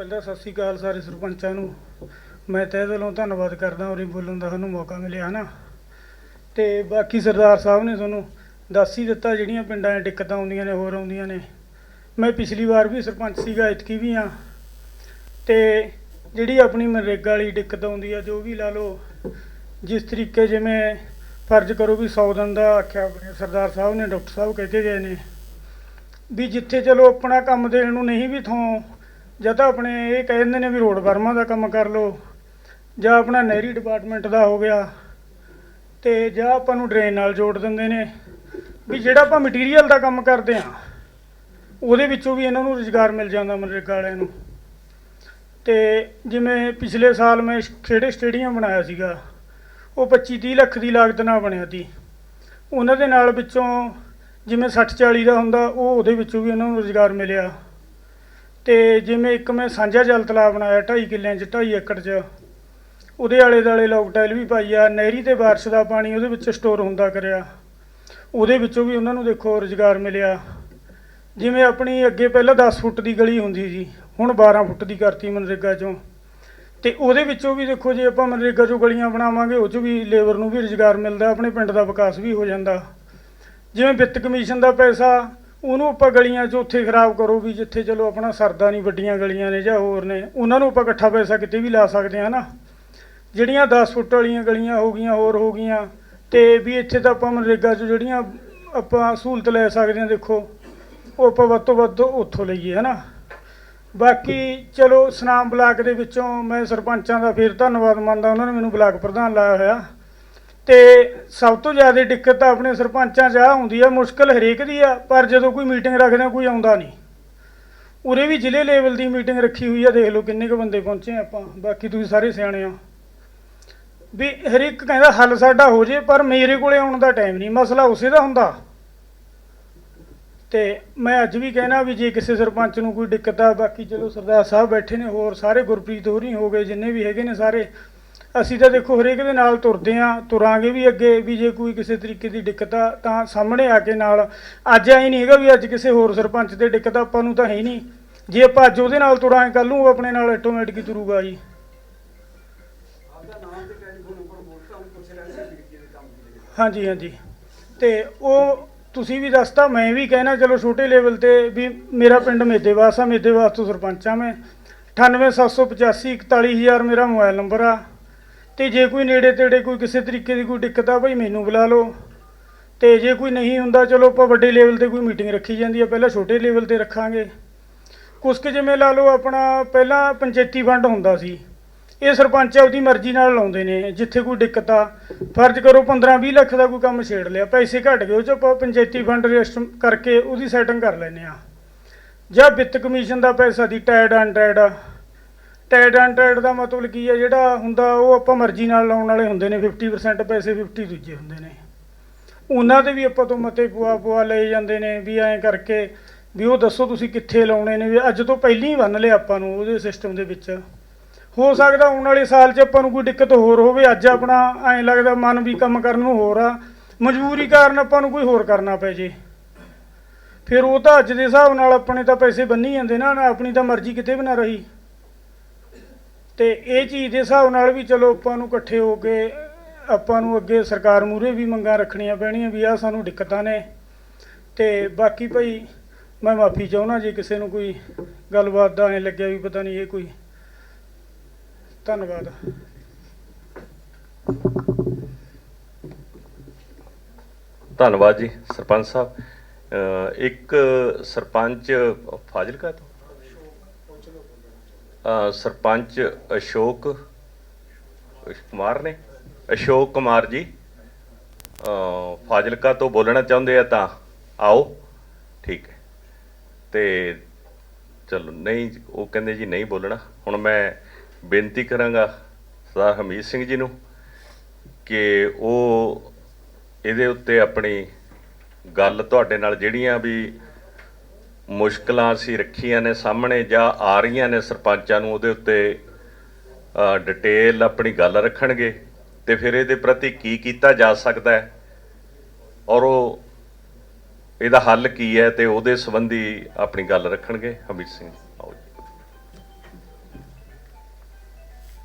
ਪਹਿਲਾਂ ਸਤਿ ਸ੍ਰੀ ਅਕਾਲ ਸਾਰੇ ਸਰਪੰਚਾਂ ਨੂੰ। ਮੈਂ ਤਹਿ ਦਿਲੋਂ ਧੰਨਵਾਦ ਕਰਦਾ ਉਰੇ ਬੋਲਣ ਦਾ, ਸਾਨੂੰ ਮੌਕਾ ਮਿਲਿਆ ਨਾ ਤੇ ਬਾਕੀ ਸਰਦਾਰ ਸਾਹਿਬ ਨੇ ਤੁਹਾਨੂੰ ਦੱਸ ਹੀ ਦਿੱਤਾ, ਜਿਹੜੀਆਂ ਪਿੰਡਾਂ 'ਚ ਦਿੱਕਤਾਂ ਆਉਂਦੀਆਂ ਨੇ, ਹੋਰ ਆਉਂਦੀਆਂ ਨੇ। ਮੈਂ ਪਿਛਲੀ ਵਾਰ ਵੀ ਸਰਪੰਚ ਸੀਗਾ, ਇਤਕੀ ਵੀ ਆ ਤੇ ਜਿਹੜੀ ਆਪਣੀ ਮਨਰੇਗਾ ਵਾਲੀ ਦਿੱਕਤ ਆਉਂਦੀ ਆ, ਜੋ ਵੀ ਲਾ ਲਓ, ਜਿਸ ਤਰੀਕੇ ਜਿਵੇਂ ਫਰਜ਼ ਕਰੋ ਵੀ 100 ਦਿਨ ਦਾ ਆਖਿਆ ਆਪਣੇ ਸਰਦਾਰ ਸਾਹਿਬ ਨੇ, ਡਾਕਟਰ ਸਾਹਿਬ ਕਹਿ ਕੇ ਗਏ ਨੇ, ਵੀ ਜਿੱਥੇ ਚਲੋ ਆਪਣਾ ਕੰਮ ਦੇਣ ਨੂੰ ਨਹੀਂ ਵੀ ਥੋਂ ਜਾਂ ਤਾਂ ਆਪਣੇ ਇਹ ਕਹਿ ਦਿੰਦੇ ਨੇ ਵੀ ਰੋਡ ਵਰਮਾ ਦਾ ਕੰਮ ਕਰ ਲਓ, ਜਾਂ ਆਪਣਾ ਨਹਿਰੀ ਡਿਪਾਰਟਮੈਂਟ ਦਾ ਹੋ ਗਿਆ, ਤੇ ਜਾਂ ਆਪਾਂ ਨੂੰ ਡਰੇਨ ਨਾਲ ਜੋੜ ਦਿੰਦੇ ਨੇ, ਵੀ ਜਿਹੜਾ ਆਪਾਂ ਮਟੀਰੀਅਲ ਦਾ ਕੰਮ ਕਰਦੇ ਆ ਉਹਦੇ ਵਿੱਚੋਂ ਵੀ ਇਹਨਾਂ ਨੂੰ ਰੁਜ਼ਗਾਰ ਮਿਲ ਜਾਂਦਾ ਮਨਰੇਗਾ ਵਾਲਿਆਂ ਨੂੰ। ਤੇ ਜਿਵੇਂ ਪਿਛਲੇ ਸਾਲ ਮੈਂ ਖੇੜੇ ਸਟੇਡੀਅਮ ਬਣਾਇਆ ਸੀਗਾ, ਉਹ 25 30 ਲੱਖ ਦੀ ਲਾਗਤ ਨਾਲ ਬਣਿਆ ਸੀ। ਉਹਨਾਂ ਦੇ ਨਾਲ ਵਿੱਚੋਂ ਜਿਵੇਂ 60 40 ਦਾ ਹੁੰਦਾ, ਉਹ ਉਹਦੇ ਵਿੱਚੋਂ ਵੀ ਉਹਨਾਂ ਨੂੰ ਰੁਜ਼ਗਾਰ ਮਿਲਿਆ। ਤੇ ਜਿਵੇਂ ਇੱਕ ਮੈਂ ਸਾਂਝਾ ਜਲ ਤਲਾਬ ਬਣਾਇਆ 2.5 ਕਿੱਲਿਆਂ 'ਚ 2.5 ਏਕੜ 'ਚ। ਉਹਦੇ ਆਲੇ ਦੁਆਲੇ ਲੋਕ ਟਾਈਲ ਵੀ ਪਾਈ ਆ, ਨਹਿਰੀ ਤੇ ਬਾਰਿਸ਼ ਦਾ ਪਾਣੀ ਉਹਦੇ ਵਿੱਚ ਸਟੋਰ ਹੁੰਦਾ ਕਰਿਆ। ਉਹਦੇ ਵਿੱਚੋਂ ਵੀ ਉਹਨਾਂ ਨੂੰ ਦੇਖੋ ਰੁਜ਼ਗਾਰ ਮਿਲਿਆ। ਜਿਵੇਂ ਆਪਣੀ ਅੱਗੇ ਪਹਿਲਾਂ 10 ਫੁੱਟ ਦੀ ਗਲੀ ਹੁੰਦੀ ਸੀ, ਹੁਣ 12 ਫੁੱਟ ਦੀ ਕਰਤੀ ਮਨਰੇਗਾ 'ਚੋਂ। ਤੇ ਉਹਦੇ ਵਿੱਚੋਂ ਵੀ ਦੇਖੋ ਜੇ ਆਪਾਂ ਮਨਰੇਗਾ 'ਚੋਂ ਗਲੀਆਂ ਬਣਾਵਾਂਗੇ, ਉਹ 'ਚ ਵੀ ਲੇਬਰ ਨੂੰ ਵੀ ਰੁਜ਼ਗਾਰ ਮਿਲਦਾ, ਆਪਣੇ ਪਿੰਡ ਦਾ ਵਿਕਾਸ ਵੀ ਹੋ ਜਾਂਦਾ। ਜਿਵੇਂ ਵਿੱਤ ਕਮਿਸ਼ਨ ਦਾ ਪੈਸਾ ਉਹਨੂੰ ਆਪਾਂ ਗਲੀਆਂ 'ਚ ਉੱਥੇ ਖਰਾਬ ਕਰੋ ਵੀ ਜਿੱਥੇ ਚਲੋ ਆਪਣਾ ਸਰਦਾ ਨਹੀਂ, ਵੱਡੀਆਂ ਗਲੀਆਂ ਨੇ ਜਾਂ ਹੋਰ ਨੇ, ਉਹਨਾਂ ਨੂੰ ਆਪਾਂ ਇਕੱਠਾ ਪੈਸਾ ਕਿਤੇ ਵੀ ਲਾ ਸਕਦੇ ਹਾਂ ਨਾ। ਜਿਹੜੀਆਂ 10 ਫੁੱਟ ਵਾਲੀਆਂ ਗਲੀਆਂ ਹੋ ਗਈਆਂ, ਹੋਰ ਹੋ ਗਈਆਂ, ਤੇ ਵੀ ਇੱਥੇ ਤਾਂ ਆਪਾਂ ਮਨਰੇਗਾ 'ਚ ਜਿਹੜੀਆਂ ਆਪਾਂ ਸਹੂਲਤ ਲੈ ਸਕਦੇ ਹਾਂ, ਦੇਖੋ, ਉਹ ਆਪਾਂ ਵੱਧ ਤੋਂ ਵੱਧ ਉੱਥੋਂ ਲਈਏ ਹੈ ਨਾ ਬਾਕੀ ਚਲੋ, ਸਨਾਮ ਬਲਾਕ ਦੇ ਵਿੱਚੋਂ ਮੈਂ ਸਰਪੰਚਾਂ ਦਾ ਫਿਰ ਧੰਨਵਾਦ ਮੰਨਦਾ, ਉਹਨਾਂ ਨੇ ਮੈਨੂੰ ਬਲਾਕ ਪ੍ਰਧਾਨ ਲਾਇਆ ਹੋਇਆ। ਤੇ ਸਭ ਤੋਂ ਜ਼ਿਆਦਾ ਦਿੱਕਤ ਤਾਂ ਆਪਣੇ ਸਰਪੰਚਾਂ 'ਚ ਆ ਹੁੰਦੀ ਆ, ਮੁਸ਼ਕਲ ਹਰੇਕ ਦੀ ਆ, ਪਰ ਜਦੋਂ ਕੋਈ ਮੀਟਿੰਗ ਰੱਖਦੇ ਆ, ਕੋਈ ਆਉਂਦਾ ਨਹੀਂ। ਉਰੇ ਵੀ ਜ਼ਿਲ੍ਹੇ ਲੈਵਲ ਦੀ ਮੀਟਿੰਗ ਰੱਖੀ ਹੋਈ ਆ, ਦੇਖ ਲਓ ਕਿੰਨੇ ਕੁ ਬੰਦੇ ਪਹੁੰਚੇ ਆ ਆਪਾਂ, ਬਾਕੀ ਤੁਸੀਂ ਸਾਰੇ ਸਿਆਣੇ ਆ। ਵੀ ਹਰੇਕ ਕਹਿੰਦਾ ਹੱਲ ਸਾਡਾ ਹੋ ਜੇ, ਪਰ ਮੇਰੇ ਕੋਲੇ ਆਉਣ ਦਾ ਟਾਈਮ ਨਹੀਂ, ਮਸਲਾ ਉਸੇ ਦਾ ਹੁੰਦਾ। ਤੇ ਮੈਂ ਅੱਜ ਵੀ ਕਹਿਣਾ ਵੀ ਜੇ ਕਿਸੇ ਸਰਪੰਚ ਨੂੰ ਕੋਈ ਦਿੱਕਤ ਆ, ਬਾਕੀ ਚਲੋ ਸਰਦਾਰ ਸਾਹਿਬ ਬੈਠੇ ਨੇ, ਹੋਰ ਸਾਰੇ ਗੁਰਪ੍ਰੀਤ ਹੋਰੀ ਹੋ ਗਏ, ਜਿੰਨੇ ਵੀ ਹੈਗੇ ਨੇ ਸਾਰੇ ਅਸੀਂ ਤਾਂ ਦੇਖੋ ਹਰੇਕ ਦੇ ਨਾਲ ਤੁਰਦੇ ਆ ਤੁਰਾਂਗੇ ਵੀ ਅੱਗੇ ਵੀ ਜੇ ਕੋਈ ਕਿਸੇ ਤਰੀਕੇ ਦੀ ਦਿੱਕਤ ਆ ਤਾਂ ਸਾਹਮਣੇ ਆ ਕੇ ਨਾਲ। ਅੱਜ ਐ ਨਹੀਂ ਹੈਗਾ ਵੀ ਅੱਜ ਕਿਸੇ ਹੋਰ ਸਰਪੰਚ ਤੇ ਦਿੱਕਤ ਆਪਾਂ ਨੂੰ ਤਾਂ ਹੈ ਨਹੀਂ। ਜੇ ਆਪਾਂ ਅੱਜ ਉਹਦੇ ਨਾਲ ਤੁਰਾਂਗੇ ਕੱਲ ਨੂੰ ਉਹ ਆਪਣੇ ਨਾਲ ਆਟੋਮੈਟਿਕ ਹੀ ਤੁਰੂਗਾ ਜੀ। ਹਾਂਜੀ ਹਾਂਜੀ। ਤੇ ਉਹ ਤੁਸੀਂ ਵੀ ਦੱਸਤਾ, ਮੈਂ ਵੀ ਕਹਿਣਾ, ਚਲੋ ਛੋਟੇ ਲੈਵਲ ਤੇ ਵੀ ਮੇਰਾ ਪਿੰਡ ਮੇਦੇਵਾਸ ਆ, ਮੇਦੇਵਾਸ ਤੋਂ ਸਰਪੰਚ ਆ ਮੈਂ। 98785 41000 ਮੇਰਾ ਮੋਬਾਈਲ ਨੰਬਰ ਆ। ਤੇ ਜੇ ਕੋਈ ਨੇੜੇ ਤੇੜੇ ਕੋਈ ਕਿਸੇ ਤਰੀਕੇ ਦੀ ਕੋਈ ਦਿੱਕਤ ਆ ਭਾਈ ਮੈਨੂੰ ਬੁਲਾ ਲਓ। ਤੇ ਜੇ ਕੋਈ ਨਹੀਂ ਹੁੰਦਾ, ਚਲੋ ਆਪਾਂ ਵੱਡੇ ਲੈਵਲ ਤੇ ਕੋਈ ਮੀਟਿੰਗ ਰੱਖੀ ਜਾਂਦੀ ਆ, ਪਹਿਲਾਂ ਛੋਟੇ ਲੈਵਲ ਤੇ ਰੱਖਾਂਗੇ। ਕੁਛ ਕੁ ਜਿਵੇਂ ਲਾ ਲਓ ਆਪਣਾ ਪਹਿਲਾਂ ਪੰਚਾਇਤੀ ਫੰਡ ਹੁੰਦਾ ਸੀ। ਇਹ ਸਰਪੰਚ ਆਪਦੀ ਮਰਜ਼ੀ ਨਾਲ ਲਾਉਂਦੇ ਨੇ, ਜਿੱਥੇ ਕੋਈ ਦਿੱਕਤ ਆ। ਫਰਜ਼ ਕਰੋ 15 20 ਲੱਖ ਦਾ ਕੋਈ ਕੰਮ ਛੇੜ ਲਿਆ, ਪੈਸੇ ਘਟ ਗਏ, ਉਹ ਚ ਆਪਾਂ ਪੰਚਾਇਤੀ ਫੰਡ ਰਜਿਸਟਰ ਕਰਕੇ ਉਹਦੀ ਸੈਟਿੰਗ ਕਰ ਲੈਨੇ ਆ। ਜਾਂ ਵਿੱਤ ਕਮਿਸ਼ਨ ਦਾ ਪੈਸਾ ਦੀ ਟੈਡ ਅਨਟੈਡ ਟੈਡ ਐਂਡ ਟੈਡ ਦਾ ਮਤਲਬ ਕੀ ਹੈ, ਜਿਹੜਾ ਹੁੰਦਾ ਉਹ ਆਪਾਂ ਮਰਜ਼ੀ ਨਾਲ ਲਾਉਣ ਵਾਲੇ ਹੁੰਦੇ ਨੇ 50% ਪੈਸੇ 50 ਦੂਜੇ ਹੁੰਦੇ ਨੇ। ਉਹਨਾਂ ਦੇ ਵੀ ਆਪਾਂ ਤੋਂ ਮਤੇ ਪੁਆ ਪੁਆ ਲਏ ਜਾਂਦੇ ਨੇ ਵੀ ਐਂ ਕਰਕੇ ਵੀ ਉਹ ਦੱਸੋ ਤੁਸੀਂ ਕਿੱਥੇ ਲਾਉਣੇ ਨੇ, ਵੀ ਅੱਜ ਤੋਂ ਪਹਿਲਾਂ ਹੀ ਬੰਨ ਲਿਆ ਆਪਾਂ ਨੂੰ ਉਹਦੇ ਸਿਸਟਮ ਦੇ ਵਿੱਚ। ਹੋ ਸਕਦਾ ਆਉਣ ਵਾਲੇ ਸਾਲ 'ਚ ਆਪਾਂ ਨੂੰ ਕੋਈ ਦਿੱਕਤ ਹੋਰ ਹੋਵੇ, ਅੱਜ ਆਪਣਾ ਐਂ ਲੱਗਦਾ ਮਨ ਵੀ ਕੰਮ ਕਰਨ ਨੂੰ ਹੋਰ ਆ। ਮਜਬੂਰੀ ਕਾਰਨ ਆਪਾਂ ਨੂੰ ਕੋਈ ਹੋਰ ਕਰਨਾ ਪੈ ਜੇ। ਫਿਰ ਉਹ ਤਾਂ ਅੱਜ ਦੇ ਹਿਸਾਬ ਨਾਲ ਆਪਣੇ ਤਾਂ ਪੈਸੇ ਬੰਨੀ ਜਾਂਦੇ ਨਾ ਨਾ, ਆਪਣੀ ਤਾਂ ਮਰਜ਼ੀ ਕਿਤੇ ਵੀ ਨਾ ਰਹੀ। ਤੇ ਇਹ ਚੀਜ਼ ਦੇ ਹਿਸਾਬ ਨਾਲ ਵੀ ਚਲੋ ਆਪਾਂ ਨੂੰ ਇਕੱਠੇ ਹੋ ਕੇ, ਆਪਾਂ ਨੂੰ ਅੱਗੇ ਸਰਕਾਰ ਮੂਹਰੇ ਵੀ ਮੰਗਾਂ ਰੱਖਣੀਆਂ ਪੈਣੀਆਂ ਵੀ ਆ ਸਾਨੂੰ ਦਿੱਕਤਾਂ ਨੇ। ਤੇ ਬਾਕੀ ਭਾਈ, ਮੈਂ ਮਾਫੀ ਚਾਹੁੰਦਾ ਜੇ ਕਿਸੇ ਨੂੰ ਕੋਈ ਗੱਲਬਾਤ ਦਾ ਐਂ ਲੱਗਿਆ ਵੀ ਪਤਾ ਨਹੀਂ ਇਹ ਕੋਈ। ਧੰਨਵਾਦ। ਧੰਨਵਾਦ ਜੀ ਸਰਪੰਚ ਸਾਹਿਬ। ਇੱਕ ਸਰਪੰਚ ਫਾਜ਼ਿਲਕਾ ਤੋਂ? ਸਰਪੰਚ ਅਸ਼ੋਕ ਕੁਮਾਰ ਨੇ। ਅਸ਼ੋਕ ਕੁਮਾਰ ਜੀ ਫਾਜ਼ਿਲਕਾ ਤੋਂ ਬੋਲਣਾ ਚਾਹੁੰਦੇ ਆ ਤਾਂ ਆਓ। ਠੀਕ ਹੈ। ਤੇ ਚਲੋ, ਨਹੀਂ, ਉਹ ਕਹਿੰਦੇ ਜੀ ਨਹੀਂ ਬੋਲਣਾ। ਹੁਣ ਮੈਂ ਬੇਨਤੀ ਕਰਾਂਗਾ ਸਰਦਾਰ ਹਮੀਤ ਸਿੰਘ ਜੀ ਨੂੰ ਕਿ ਉਹ ਇਹਦੇ ਉੱਤੇ ਆਪਣੀ ਗੱਲ ਤੁਹਾਡੇ ਨਾਲ, ਜਿਹੜੀਆਂ ਵੀ ਮੁਸ਼ਕਲਾਂ ਅਸੀਂ ਰੱਖੀਆਂ ਨੇ ਸਾਹਮਣੇ ਜਾਂ ਆ ਰਹੀਆਂ ਨੇ ਸਰਪੰਚਾਂ ਨੂੰ, ਉਹਦੇ ਉੱਤੇ ਡਿਟੇਲ ਆਪਣੀ ਗੱਲ ਰੱਖਣਗੇ ਤੇ ਫਿਰ ਇਹਦੇ ਪ੍ਰਤੀ ਕੀ ਕੀਤਾ ਜਾ ਸਕਦਾ ਹੈ? ਔਰ ਉਹ ਇਹਦਾ ਹੱਲ ਕੀ ਹੈ ਤੇ ਉਹਦੇ ਸੰਬੰਧੀ ਆਪਣੀ ਗੱਲ ਰੱਖਣਗੇ ਹਮੀਤ ਸਿੰਘ